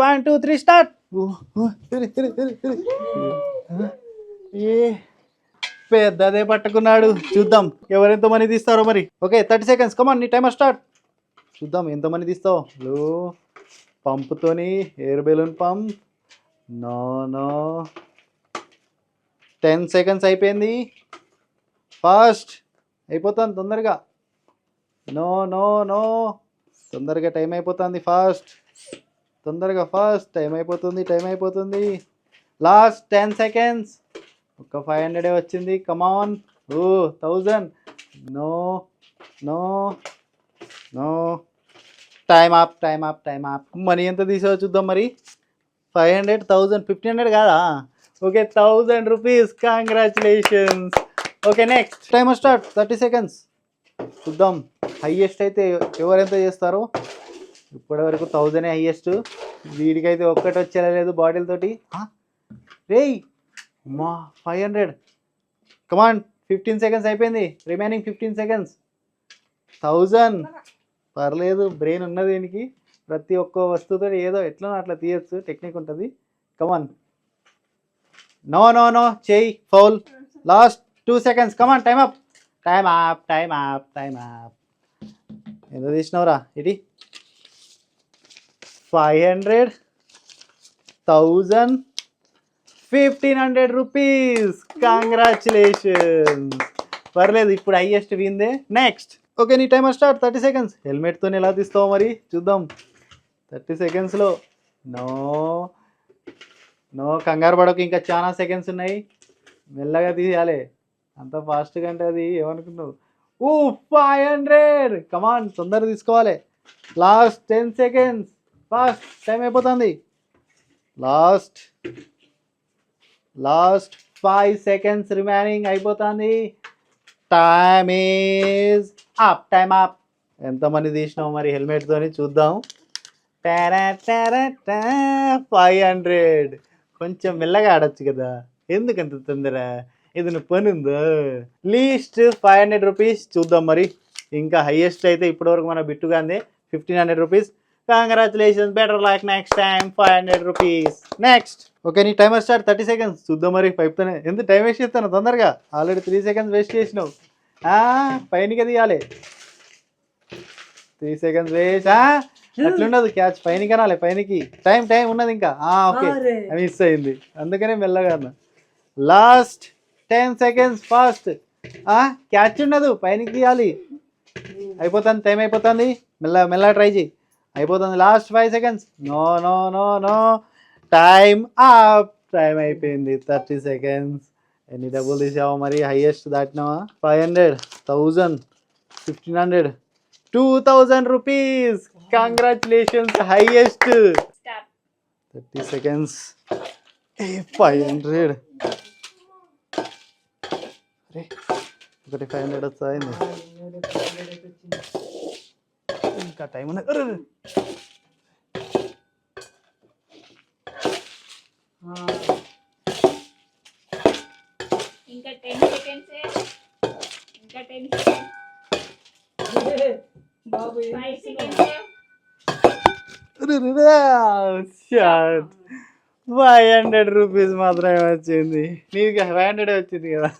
One two three start ఏ పెద్దదే పట్టుకున్నాడు. చూద్దాం ఎవరెంత మనీ తీస్తారో మరి. Okay thirty seconds come on నీ టైమర్ స్టార్ట్ చూద్దాం ఎంత మనీ తీస్తావు. లో పంపుతోని air balloon pump no no ten seconds అయిపోయింది. ఫాస్ట్ అయిపోతుంది తొందరగా. నో నో నో తొందరగా టైం అయిపోతుంది. ఫాస్ట్ తొందరగా ఫాస్ట్ టైం అయిపోతుంది టైం అయిపోతుంది. లాస్ట్ టెన్ సెకండ్స్ ఒక ఫైవ్ హండ్రెడే వచ్చింది. Come on oh thousand no no no time up time up time up money ఎంత తీసావో చూద్దాం మరి. Five hundred thousand fifteen hundred కాదా? Okay thousand rupees congratulations okay next time start thirty seconds చూద్దాం. Highest అయితే ఎవరెంత చేస్తారో? ఇప్పటి వరకు థౌజండ్ హైయెస్ట్ వీడికైతే ఒక్కటి వచ్చేలేదు బాటిల్ తోటి. రేయ్! మా five hundred come on fifteen seconds అయిపోయింది. రిమైనింగ్ ఫిఫ్టీన్ సెకండ్స్ థౌజండ్ పర్లేదు బ్రెయిన్ ఉన్నది దీనికి. ప్రతి ఒక్క వస్తువుతో ఏదో ఎట్లా అట్లా తీయచ్చు టెక్నిక్ ఉంటుంది. Come on no no no చేయి foul last two seconds come on time up time up time up time up ఎంత తీసినావురా? ఇది five hundred thousand fifteen hundred rupees congratulations పర్లేదు ఇప్పుడు హైయెస్ట్ విందే నెక్స్ట్ ఓకే నీ టైం స్టార్ట్ థర్టీ సెకండ్స్ హెల్మెట్తో ఎలా తీస్తావు మరి చూద్దాం. థర్టీ సెకండ్స్లో నో నో కంగారు పడకు ఇంకా చాలా సెకండ్స్ ఉన్నాయి. మెల్లగా తీయాలి. అంత ఫాస్ట్గా అంటే అది ఏమనుకున్నావు? ఓ ఫైవ్ హండ్రెడ్ కమాన్ తొందరగా తీసుకోవాలి. Last ten seconds fast time అయిపోతుంది. Last last five seconds remaining అయిపోతుంది. Time is up time up ఎంతమంది తీసినావు మరి హెల్మెట్తోని చూద్దాం. ఫైవ్ హండ్రెడ్ కొంచెం మెల్లగా ఆడొచ్చు కదా. ఎందుకంత తొందర? ఏదైనా పని ఉందా? లీస్ట్ ఫైవ్ హండ్రెడ్ రూపీస్ చూద్దాం మరి. ఇంకా హైయెస్ట్ అయితే ఇప్పటివరకు మన బిట్టుగా అందే fifteen hundred rupees congratulations better like next time five hundred rupees next okay నీ టైమర్ స్టార్ట్ థర్టీ సెకండ్స్ చూద్దాం మరి పైప్తోనే. ఎంత టైం వేస్ట్ చేస్తాను తొందరగా. ఆల్రెడీ త్రీ సెకండ్స్ వేస్ట్ చేసినావు. ఆ, పైనకి తీయాలి త్రీ సెకండ్స్ వేస్ట్ అట్లుండదు. క్యాచ్ పైనకి అనాలి పైనకి. టైం టైం ఉన్నది ఇంకా. ఓకే మిస్ అయింది. అందుకనే మెల్లగా అన్నా. Last ten seconds fast catch ఉండదు పైనకి తీయాలి అయిపోతుంది టైం అయిపోతుంది. మెల్ల మెల్ల ట్రై చేయి. అయిపోతుంది. Last five seconds no no no no time up time అయిపోయింది. థర్టీ సెకండ్స్ ఎన్ని డబ్బులు తీసావా మరి? Highest దాటినావా? Five hundred thousand fifteen hundred two thousand rupees congratulations highest thirty seconds five hundred ఒకటి ఫైవ్ హండ్రెడ్ వస్తాయింది ఇంకా టైం ఉన్నది. ఇంకా టెన్ సెకండ్స్ ఇంకా ten seconds five seconds five hundred rupees మాత్రమే వచ్చింది. నీకు ఫైవ్ హండ్రెడ్ వచ్చింది కదా?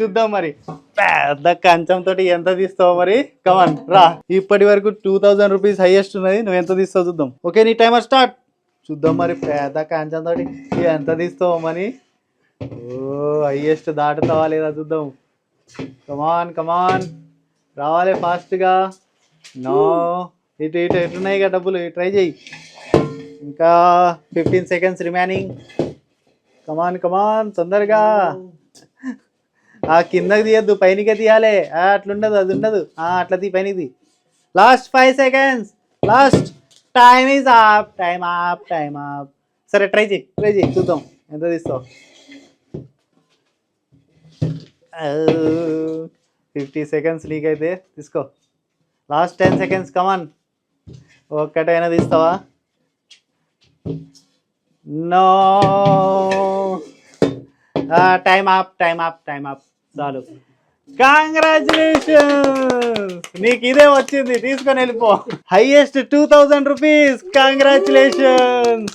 చూద్దాం మరి. పెద్ద కంచంతో ఎంత తీస్తావు మరి? కమన్ రా. ఇప్పటి వరకు టూ థౌజండ్ రూపీస్ హైయెస్ట్ ఉన్నది. నువ్వు ఎంత తీస్తావు చూద్దాం. ఓకే నీ టైమర్ స్టార్ట్ చూద్దాం మరి పెద్ద కంచంతో ఎంత తీస్తావు మరి? ఓ హైయెస్ట్ దాటుతావా లేదా చూద్దాం. కమాన్ కమాన్ రావాలి ఫాస్ట్గా నో ఇటు ఇటు ఎట్టున్నాయి కదా డబ్బులు. ట్రై చేయి. ఇంకా fifteen seconds remaining come on come on తొందరగా. ఆ కిందకి తీయద్దు పైనకే తీయాలి. అట్లుండదు అది ఉండదు అట్లా తీ పైనకి తీ. Last five seconds last time is up time up time up సరే ట్రై చేయి ట్రై చేయి చూద్దాం. ఎంత తీస్తావు? ఫిఫ్టీ సెకండ్స్ లీక్ అయితే తీసుకో. లాస్ట్ టెన్ సెకండ్స్ కమాన్ ఒక్కటైనా తీస్తావా? No time up time up time up చాలు. కాంగ్రాచులేషన్స్ నీకు ఇదే వచ్చింది తీసుకొని వెళ్ళిపో. Highest two thousand rupees congratulations